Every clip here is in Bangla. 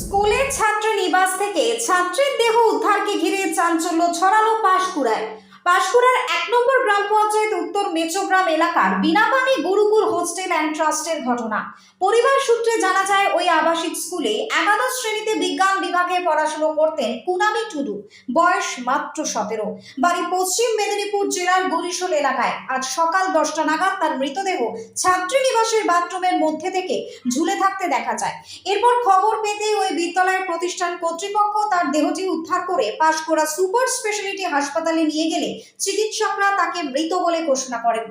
স্কুলের ছাত্র নিবাস থেকে ছাত্রের দেহ উদ্ধারকে ঘিরে চাঞ্চল্য ছড়ালো পাশকুড়ায়। পাশকুড়ার এক নম্বর গ্রাম পঞ্চায়েত উত্তর মেচোগ্রাম এলাকার বিনাপানি গুরুকুল হোস্টেল অ্যান্ড ট্রাস্টের ঘটনা। পরিবার সূত্রে জানা যায়, ওই আবাসিক স্কুলে একাদশ শ্রেণীতে বিজ্ঞান বিভাগে পড়াশুনো করতেন কুনামি টুডু, বয়স মাত্র সতেরো। বাড়ি পশ্চিম মেদিনীপুর জেলার গরিশোল এলাকায়। আজ সকাল দশটা নাগাদ তার মৃতদেহ ছাত্রী নিবাসের বাথরুমের মধ্যে থেকে ঝুলে থাকতে দেখা যায়। এরপর খবর পেতে ওই বিদ্যালয়ের প্রতিষ্ঠান কর্তৃপক্ষ তার দেহটি উদ্ধার করে পাশকুড়া সুপার স্পেশালিটি হাসপাতালে নিয়ে গেলে চিকিৎসকরা তাকে মৃত বলে ঘোষণা করেন।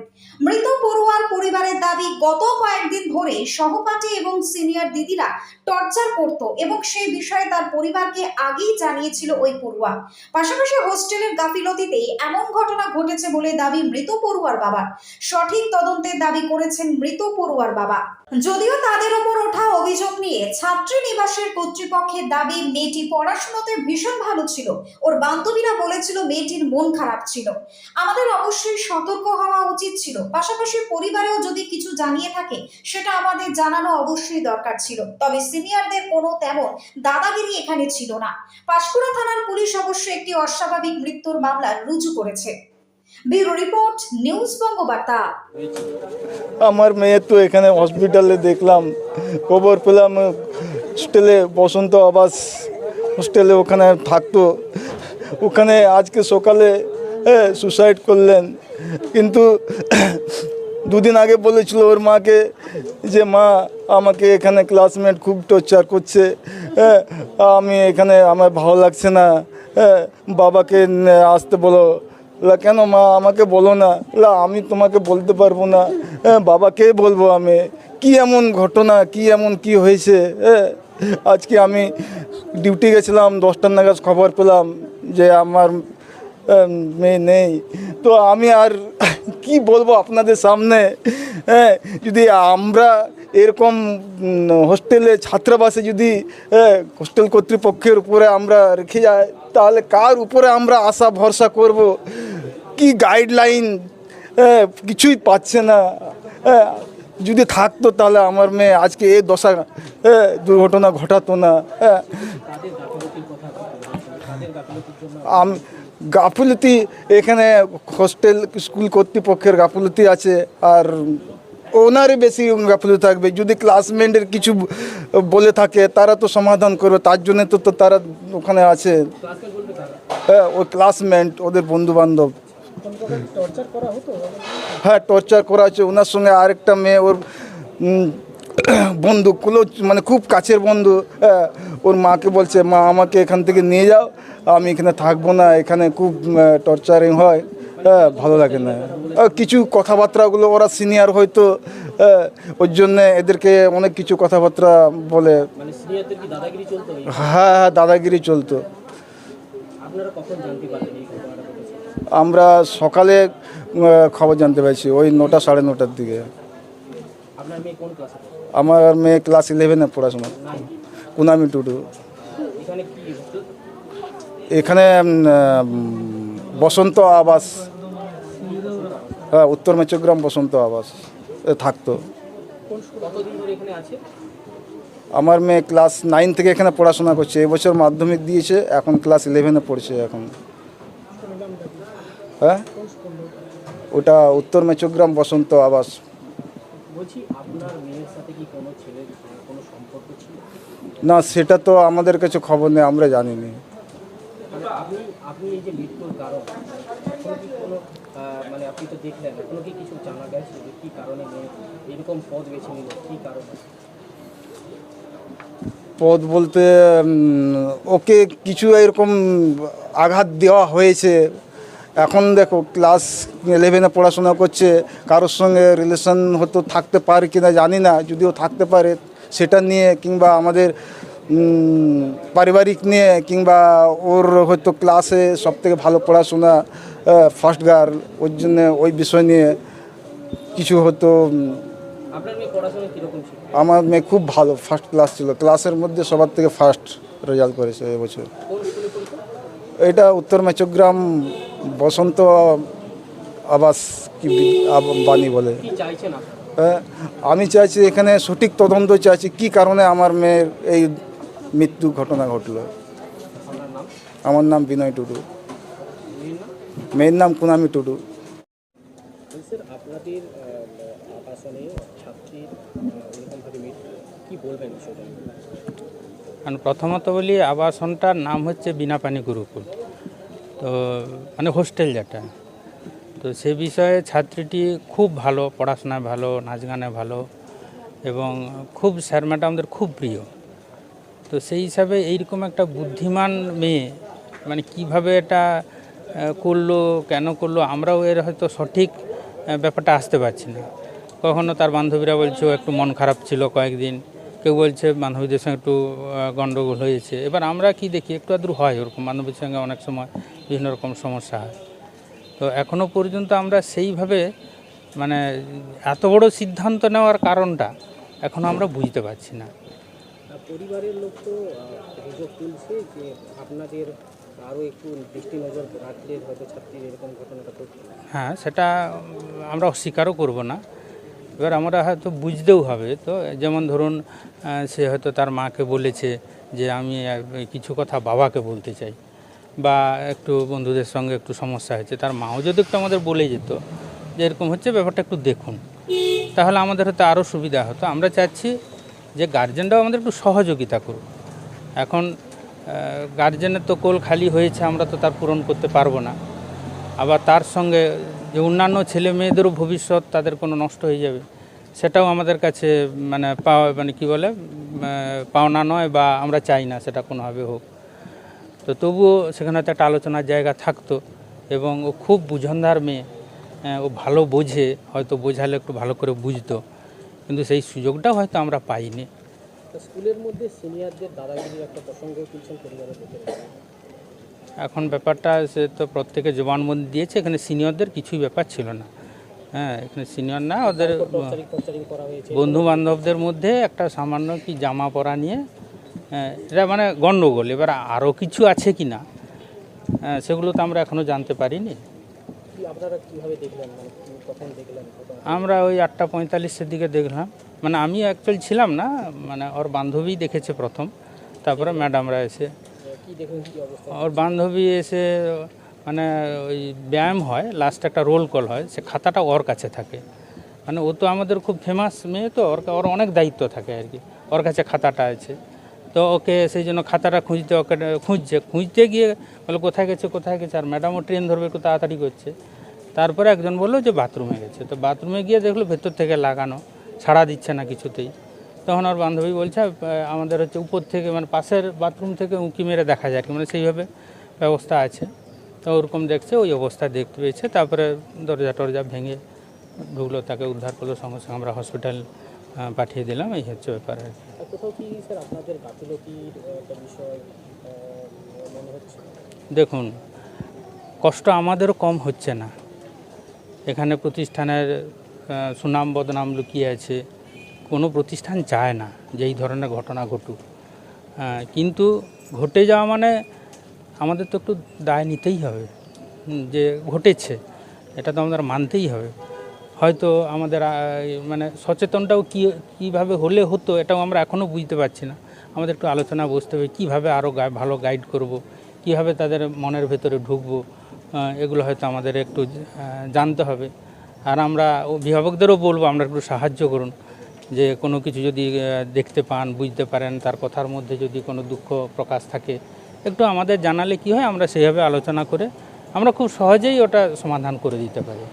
মৃত পড়ুয়ার পরিবারের দাবি, গত কয়েকদিন ধরে সহপাঠী এবং সিনিয়র দিদিরা টর্চার করত এবং সেই বিষয়ে তার পরিবারকে আগেই জানিয়েছিল ওই পড়ুয়া। পাশাপাশি হোস্টেলের গাফিলতিতেই এমন ঘটনা ঘটেছে বলে দাবি মৃত পড়ুয়ার বাবার। সঠিক তদন্তের দাবি করেছেন মৃত পড়ুয়ার বাবা। যদিও তাদের ওপর ওঠা অভিযোগ নিয়ে ছাত্রী নিবাসের কর্তৃপক্ষের দাবি, মেয়েটি পড়াশোনাতে ভীষণ ভালো ছিল। ওর বান্ধবীরা বলেছিল মেয়েটির মন খারাপ ছিল। আমাদের অবশ্যই সতর্ক হওয়া উচিত ছিল। পাশাপাশি পরিবারেও যদি কিছু জানিয়ে থাকে, সেটা আমাদের জানানো অবশ্যই দরকার ছিল। তবে সিনিয়রদের কোনো তেমন দাদাগিরি এখানে ছিল না। পাঁশকুড়া থানার পুলিশ অবশ্য একটি অস্বাভাবিক মৃত্যুর মামলা রুজু করেছে। আমার মেয়ে তো এখানে হসপিটালে দেখলাম, খবর পেলাম হোস্টেলে বসন্ত আবাস হোস্টেলে ওখানে থাকতো। ওখানে আজকে সকালে সুসাইড করলেন। কিন্তু দুদিন আগে বলেছিল ওর মাকে যে, মা, আমাকে এখানে ক্লাসমেট খুব টর্চার করছে। আমি এখানে, আমার ভালো লাগছে না। বাবাকে আসতে বলো। কেন মা, আমাকে বলো না। আমি তোমাকে বলতে পারব না। বাবাকে বলব আমি? কি এমন ঘটনা, কি এমন কি হয়েছে? হ্যাঁ আজকে আমি ডিউটি গেছিলাম দশটার নাগাদ খবর পেলাম যে আমার মেয়ে নেই। তো আমি আর কি বলব আপনাদের সামনে? হ্যাঁ যদি আমরা এরকম হোস্টেলে ছাত্রাবাসে যদি হোস্টেল কর্তৃপক্ষের উপরে আমরা রেখে যাই, তাহলে কার উপরে আমরা আশা, ভরসা করব? কি গাইডলাইন কিছুই পাচ্ছে না। যদি থাকতো তাহলে আমার মেয়ে আজকে এই দশা দুর্ঘটনা ঘটাতো না। গাফিলতি এখানে হোস্টেল স্কুল কর্তৃপক্ষের গাফিলতি আছে, আর ওনারই বেশি গাফিলতি থাকবে। যদি ক্লাসমেটের কিছু বলে থাকে তারা তো সমাধান করবে। তার জন্য তো তো তারা ওখানে আছে। হ্যাঁ ওই ক্লাসমেট ওদের বন্ধু বান্ধব হ্যাঁ টর্চার করা হচ্ছে। ওনার সঙ্গে আরেকটা মেয়ে ওর বন্ধু কুলো মানে খুব কাছের বন্ধু। হ্যাঁ, ওর মাকে বলছে মা আমাকে এখান থেকে নিয়ে যাও। আমি এখানে থাকব না। এখানে খুব টর্চারিং হ্যাঁ। ভালো লাগে না। কিছু কথাবার্তাগুলো ওরা সিনিয়র হয়তো হ্যাঁ, ওর জন্যে এদেরকে অনেক কিছু কথাবার্তা বলে। মানে? হ্যাঁ হ্যাঁ দাদাগিরি চলতো। আমরা সকালে খবর জানতে পারছি ওই নটা সাড়ে নটার দিকে? আমার মেয়ে ক্লাস ইলেভেনে পড়াশোনা। কুনামি টুডু। এখানে বসন্ত আবাস। হ্যাঁ উত্তর মেচগ্রাম বসন্ত আবাস। থাকতো। আমার মেয়ে ক্লাস নাইন থেকে এখানে পড়াশোনা করছে। এবছর মাধ্যমিক দিয়েছে, এখন ক্লাস ইলেভেনে পড়ছে এখন। হ্যাঁ? ওটা উত্তর মেচগ্রাম বসন্ত আবাস। না, সেটা তো আমাদের কাছে খবর নেই, আমরা জানিনি। মানে কী কারণে পদ বলতে ওকে কিছু এরকম আঘাত দেওয়া হয়েছে। এখন দেখো, ক্লাস ইলেভেনে পড়াশোনা করছে, কারোর সঙ্গে রিলেশন হয়তো থাকতে পারে কিনা জানি না, যদিও থাকতে পারে, সেটা নিয়ে কিংবা আমাদের পারিবারিক নিয়ে কিংবা ওর হয়তো ক্লাসে সব থেকে ভালো পড়াশোনা ফার্স্ট গার্ল ওর জন্য ওই বিষয় নিয়ে কিছু হয়তো আমার মেয়ে খুব ভালো ফার্স্ট ক্লাস ছিল। ক্লাসের মধ্যে সবার থেকে ফার্স্ট রেজাল্ট করেছে এবছর এটা উত্তর মেচগ্রাম বসন্ত আবাস কি বাণী বলে। হ্যাঁ, আমি চাইছি এখানে সঠিক তদন্ত চাইছি কি কারণে আমার মেয়ের এই মৃত্যু ঘটনা ঘটলো। আমার নাম বিনয় টুডু। মেয়ের নাম কুনামি টুডু। বলছি, আপনাদের আবাসনে ছাত্রীর আহ, এরকমভাবে মৃত্যু কি বলবেন কারণ প্রথমত বলি আবাসনটার নাম হচ্ছে বিনাপানি গুরুকুল। তো মানে হোস্টেল যেটা। তো সে বিষয়ে ছাত্রীটি খুব ভালো পড়াশোনায় ভালো নাচ গানে ভালো এবং খুব স্যার ম্যাডামদের খুব প্রিয়। তো সেই হিসাবে এইরকম একটা বুদ্ধিমান মেয়ে মানে কীভাবে এটা করল, কেন করল, আমরাও এর হয়তো সঠিক ব্যাপারটা আসতে পারছি না। কখনো তার বান্ধবীরা বলছে একটু মন খারাপ ছিল কয়েকদিন। কেউ বলছে, বান্ধবীদের সঙ্গে একটু গণ্ডগোল হয়েছে। এবার আমরা কি দেখি, একটু আদ্রু হয় ওরকম বান্ধবীর সঙ্গে অনেক সময় বিভিন্ন রকম সমস্যা হয়। তো এখনও পর্যন্ত আমরা সেইভাবে মানে এত বড় সিদ্ধান্ত নেওয়ার কারণটা এখনও আমরা বুঝতে পারছি না। পরিবারের লোক তো অভিযোগ তুলছে যে আপনাদের আরও একটু দৃষ্টি নজর রাখলে হয়তো ছাত্রীর এরকম ঘটনাটা ঘটবে। হ্যাঁ সেটা আমরা অস্বীকারও করব না। এবার আমরা হয়তো বুঝতেও হবে তো, যেমন ধরুন সে হয়তো তার মাকে বলেছে যে আমি কিছু কথা বাবাকে বলতে চাই বা একটু বন্ধুদের সঙ্গে একটু সমস্যা হয়েছে, তার মাও যদি একটু আমাদের বলে যেত যে এরকম হচ্ছে, ব্যাপারটা একটু দেখুন। তাহলে আমাদের হয়তো আরও সুবিধা হতো। আমরা চাচ্ছি যে গার্জেনরাও আমাদের একটু সহযোগিতা করুক। এখন গার্জেনের তো কোল খালি হয়েছে, আমরা তো তার পূরণ করতে পারব না। আবার তার সঙ্গে যে অন্যান্য ছেলে মেয়েদেরও ভবিষ্যৎ তাদের কোনো নষ্ট হয়ে যাবে, সেটাও আমাদের কাছে মানে পাওয়া মানে কি বলে পাওনা নয় বা আমরা চাই না সেটা কোনোভাবে হোক। তো তবুও সেখানে হয়তো একটা আলোচনার জায়গা থাকতো এবং ও খুব বুঝনদার মেয়ে ও ভালো বোঝে, হয়তো বোঝালে একটু ভালো করে বুঝতো। কিন্তু সেই সুযোগটাও হয়তো আমরা পাইনি। স্কুলের মধ্যে সিনিয়রদের দাদাগিরির একটা প্রসঙ্গ তুলছেন পরিবারের এখন ব্যাপারটা সে তো প্রত্যেকে জবানবন্দি দিয়েছে এখানে সিনিয়রদের কিছুই ব্যাপার ছিল না। হ্যাঁ এখানে সিনিয়র না ওদের বন্ধু বান্ধবদের মধ্যে একটা সামান্য কি জামা পরা নিয়ে হ্যাঁ, এটা মানে গণ্ডগোল এবার আরও কিছু আছে কি না হ্যাঁ, সেগুলো তো আমরা এখনও জানতে পারিনি। আপনারা কীভাবে দেখলেন? আমরা ওই আটটা পঁয়তাল্লিশের দিকে দেখলাম। মানে আমি অ্যাকচুয়ালি ছিলাম না মানে ওর বান্ধবী দেখেছে প্রথম। তারপরে ম্যাডামরা এসে ওর বান্ধবী এসে মানে ওই ব্যায়াম হয় লাস্ট একটা রোল কল হয় সে খাতাটা ওর কাছে থাকে। মানে ও তো আমাদের খুব ফেমাস মেয়ে তো ওর ওর অনেক দায়িত্ব থাকে আর কি। ওর কাছে খাতাটা আছে। তো ওকে সেই জন্য খাতাটা খুঁজতে ওকে খুঁজছে। খুঁজতে গিয়ে বলে কোথায় গেছে? কোথায় গেছে? আর ম্যাডামও ট্রেন ধরবে একটু তাড়াতাড়ি করছে। তারপরে একজন বলল যে বাথরুমে গেছে। তো বাথরুমে গিয়ে দেখল ভেতর থেকে লাগানো ছাড়া দিচ্ছে না কিছুতেই। তখন ওর বান্ধবী বলছে আমাদের হচ্ছে উপর থেকে মানে পাশের বাথরুম থেকে উঁকি মেরে দেখা যায় কি মানে সেইভাবে ব্যবস্থা আছে। তো ওরকম দেখছে ওই অবস্থা দেখতে পেয়েছে। তারপরে দরজা টরজা ভেঙে ঢুকলো তাকে উদ্ধার করল সঙ্গে সঙ্গে আমরা হসপিটাল পাঠিয়ে দিলাম। এই হচ্ছে ব্যাপার আর কি। দেখুন কষ্ট আমাদেরও কম হচ্ছে না। এখানে প্রতিষ্ঠানের সুনাম বদনাম লুকিয়ে আছে। কোনো প্রতিষ্ঠান চায় না যে এই ধরনের ঘটনা ঘটুক। কিন্তু ঘটে যাওয়া মানে আমাদের তো একটু দায় নিতেই হবে যে ঘটেছে। এটা তো আমাদের মানতেই হবে। হয়তো আমাদের মানে সচেতনটাও কী, কীভাবে হলে হতো এটাও আমরা এখনও বুঝতে পারছি না। আমাদের একটু আলোচনা বসতে হবে, কীভাবে আরও ভালো গাইড করব, কীভাবে তাদের মনের ভেতরে ঢুকবো। এগুলো হয়তো আমাদের একটু জানতে হবে। আর আমরা অভিভাবকদেরও বলব, আমরা একটু সাহায্য করুন। যে কোনো কিছু যদি দেখতে পান, বুঝতে পারেন, তার কথার মধ্যে যদি কোনো দুঃখ প্রকাশ থাকে, একটু আমাদের জানালে কি হয়, আমরা সেইভাবে আলোচনা করে আমরা খুব সহজেই ওটা সমাধান করে দিতে পারি।